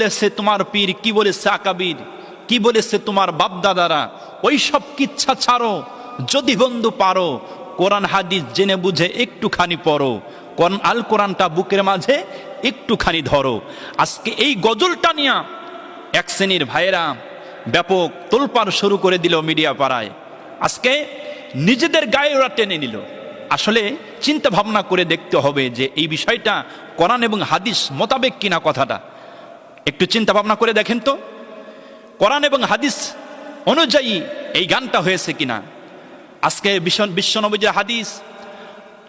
বলেছে তোমার পীর? কি বলেছে আকাবির? কি বলেছে তোমার বাপদাদারা? ওই সব কিচ্ছা ছাড়ো। যদি বন্ধু পারো, কোরআন হাদিস জেনে বুঝে একটুখানি পড়ো। কোরআন আল কোরআনটা বুকের মাঝে একটুখানি ধরো। আজকে এই গজলটা নিয়া এক শ্রেণির ভাইয়েরা ব্যাপক তোলপাড় শুরু করে দিল মিডিয়া পাড়ায়। আজকে নিজেদের গায়ে ওরা টেনে নিল। আসলে চিন্তা ভাবনা করে দেখতে হবে যে এই বিষয়টা কোরআন এবং হাদিস মোতাবেক কিনা কথাটা। একটু চিন্তা ভাবনা করে দেখেন তো। কোরআন এবং হাদিস অনুযায়ী এই গানটা হয়েছে কিনা। আজকে বিশ্ব নবীজির হাদিস,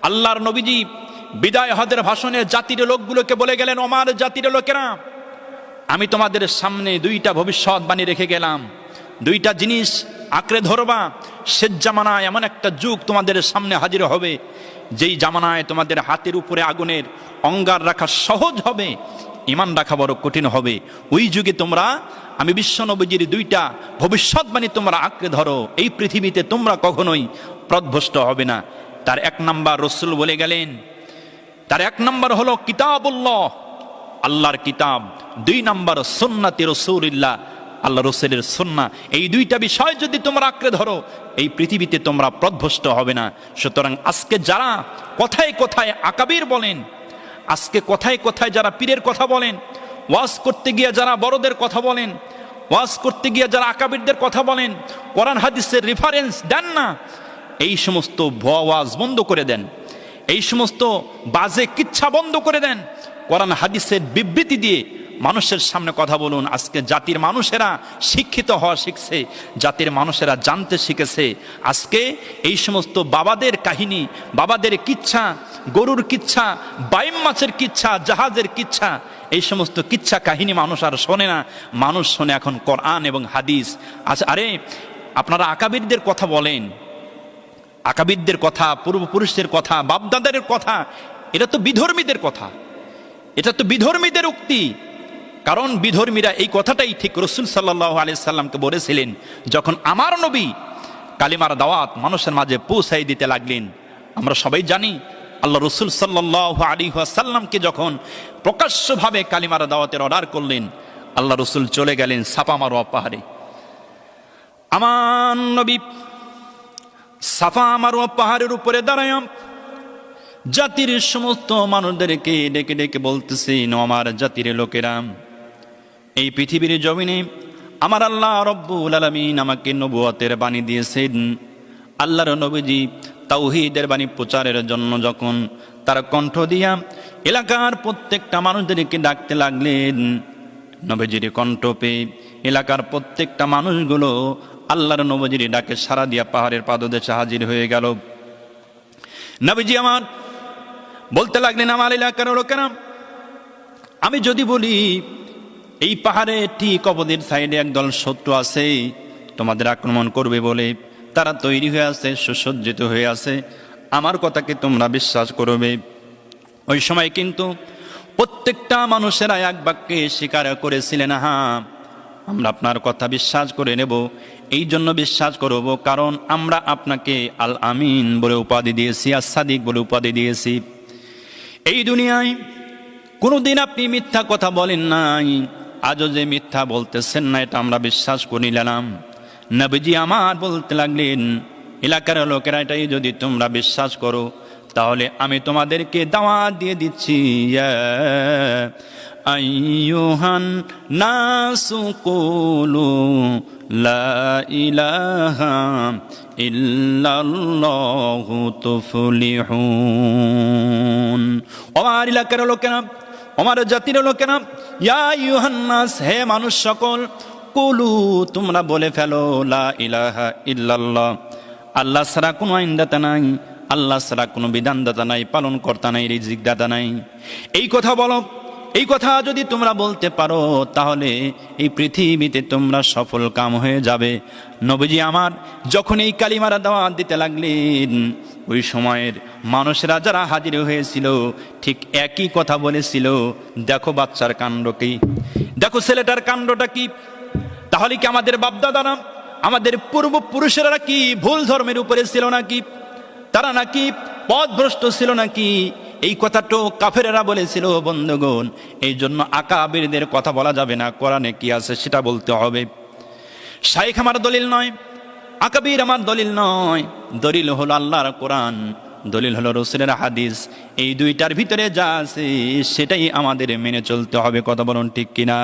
আল্লাহর নবীজি বিদায় হদের ভাষণে জাতির লোকগুলোকে বলে গেলেন, ওমার জাতির লোকেরা, আমি তোমাদের সামনে দুইটা ভবিষ্যৎ ভবিষ্যৎবাণী রেখে গেলাম। দুইটা জিনিস আঁকড়ে ধরবা। শেষ জামানায় এমন একটা যুগ তোমাদের সামনে হাজির হবে, যেই জামানায় তোমাদের হাতের উপরে আগুনের অঙ্গার রাখা সহজ হবে ইমান রাখা বড় কঠিন হবে। ওই যুগে তোমরা, আমি বিশ্ব নবীজির দুইটা ভবিষ্যৎবাণী তোমরা আঁকড়ে ধরো। এই পৃথিবীতে তোমরা কখনোই প্রধ্বস্ত হবে না। তার এক নাম্বার রসুল বলে গেলেন, তার এক নাম্বার হলো কিতাবুল্লাহ। আল্লাহর কিতাব। দুই নাম্বার সন্নাতি রসুলিল্লাহ। আল্লাহ রসুলের সন্না এই দুইটা বিষয় যদি তোমরা আঁকড়ে ধরো, এই পৃথিবীতে তোমরা প্রধ্বস্ত হবে না। সুতরাং আজকে যারা কথায় কথায় আকাবির বলেন আজকে কথায় কথায় যারা পীরের কথা বলেন, ওয়াজ করতে গিয়ে যারা বড়দের কথা বলেন, ওয়াজ করতে গিয়ে যারা আকাবিরদের কথা বলেন, কোরআন হাদিসের রেফারেন্স দেন না। এই সমস্ত ভুয়া ওয়াজ বন্ধ করে দেন। এই সমস্ত বাজে কিচ্ছা বন্ধ করে দেন। কোরআন হাদিসের বিবৃতি দিয়ে মানুষের সামনে কথা বলুন। আজকে জাতির মানুষেরা শিক্ষিত হওয়া শিখছে, জাতির মানুষেরা জানতে শিখেছে। আজকে এই সমস্ত বাবাদের কাহিনী, বাবাদের কিচ্ছা গরুর কিচ্ছা, বাইম মাছের কিচ্ছা, জাহাজের কিচ্ছা, এই সমস্ত কিচ্ছা কাহিনী মানুষ আর শোনে না। মানুষ শোনে এখন কোরআন এবং হাদিস। আচ্ছা আরে, আপনারা আকাবিরদের কথা বলেন। আকাবিদদের কথা, পূর্বপুরুষদের কথা, বাপদাদাদের কথা, এটা তো বিধর্মীদের কথা। এটা তো বিধর্মীদের উক্তি। কারণ বিধর্মীরা এই কথাটাই ঠিক রসুল সাল্লাহ আলি সাল্লামকে বলেছিলেন, যখন আমার নবী কালিমার দাওয়াত মানুষের মাঝে পৌঁছাই দিতে লাগলেন। আমরা সবাই জানি আল্লাহ রসুল সাল্লাহ আলী সাল্লামকে যখন প্রকাশ্যভাবে কালিমার দাওয়াতের অর্ডার করলেন, আল্লাহ রসুল চলে গেলেন সাপা মারোয়া পাহাড়ে। আমার নবী সাফা মারোয়া পাহাড়ের উপরে দাঁড়ায় জাতির সমস্ত মানুষদেরকে ডেকে ডেকে বলতেছেন আমার জাতির লোকেরা, এই পৃথিবীর জমিনে আমার আল্লাহ রব্বুল আলমিন আমাকে নবুয়তের বাণী দিয়েছেন। আল্লাহর নবীজি তাওহিদের বাণী প্রচারের জন্য যখন তার কণ্ঠ দিয়া এলাকার প্রত্যেকটা মানুষদেরকে ডাকতে লাগলেন, নবীজির কণ্ঠ পেয়ে এলাকার প্রত্যেকটা মানুষগুলো আল্লাহর নবজির ডাকে সারা দিয়া পাহাড়ের পাদদেশে হাজির হয়ে গেল। নবীজি আমার বলতে লাগলেন, আমার এলাকার লোকেরা, আমি যদি বলি, এই পাহাড়ে ঠিক অবধির সাইডে একদল শত্রু আছে, তোমাদের আক্রমণ করবে বলে তারা তৈরি হয়ে আছে, সুসজ্জিত হয়ে আছে। আমার কথাকে তোমরা বিশ্বাস করবে। ওই সময় কিন্তু প্রত্যেকটা মানুষেরা এক বাক্যে স্বীকার করেছিলেন হ্যাঁ আমরা আপনার কথা বিশ্বাস করে নেব। এই জন্য বিশ্বাস করব, কারণ আমরা আপনাকে আল আমিন বলে উপাধি দিয়েছি আর সাদিক বলে উপাধি দিয়েছি। এই দুনিয়ায় কোনোদিন আপনি মিথ্যা কথা বলেন নাই। আজও যে মিথ্যা বলতেছেন না, এটা আমরা বিশ্বাস করে নিলাম নবীজি আমার বলতে লাগলেন, এলাকার লোকেরা এটাই যদি তোমরা বিশ্বাস করো, তাহলে আমি তোমাদেরকে দাওয়া দিয়ে দিচ্ছি। ইয়া আইয়ুহান নাসু কুলু লা আমার এলাকার লোকেরা আমার জাতির লোকেরা, ইয়া ইউহান্নাস হে মানুষ সকল কুলু, তোমরা বলে ফেলো, লা ইলাহা ইল্লাল্লাহ। আল্লাহ ছাড়া কোনো আইনদাতা নাই, আল্লাহ ছাড়া কোনো বিধানদাতা নাই পালন কর্তা নাই রিজিক দাতা নাই। এই কথা বলো, এই কথা যদি তোমরা বলতে পারো, তাহলে এই পৃথিবীতে তোমরা সফল কাম হয়ে যাবে। নবীজি আমার, যখন এই কালিমারা দাওয়াত দিতে লাগলেন, ওই সময়ের মানুষেরা যারা হাজির হয়েছিল, ঠিক একই কথা বলেছিল, দেখো বাচ্চার কাণ্ড কি? দেখো ছেলেটার কাণ্ডটা কি? তাহলে কি আমাদের বাপদাদারা, আমাদের পূর্বপুরুষেরা কি ভুল ধর্মের উপরে ছিল নাকি? তারা নাকি পথভ্রষ্ট ছিল নাকি? এই কথাটো কাফেরেরা বলেছিল, বন্ধুগণ, এই জন্য আকাবিরদের কথা বলা যাবে না, কোরআনে কি আছে সেটা বলতে হবে। শাইখ আমার দলিল নয়, আকাবির আমার দলিল নয়, দলিল হলো আল্লাহর কোরআন, দলিল হলো রসুলের হাদিস। এই দুইটার ভিতরে যা আছে সেটাই আমাদের মেনে চলতে হবে, কথা বলুন ঠিক কিনা?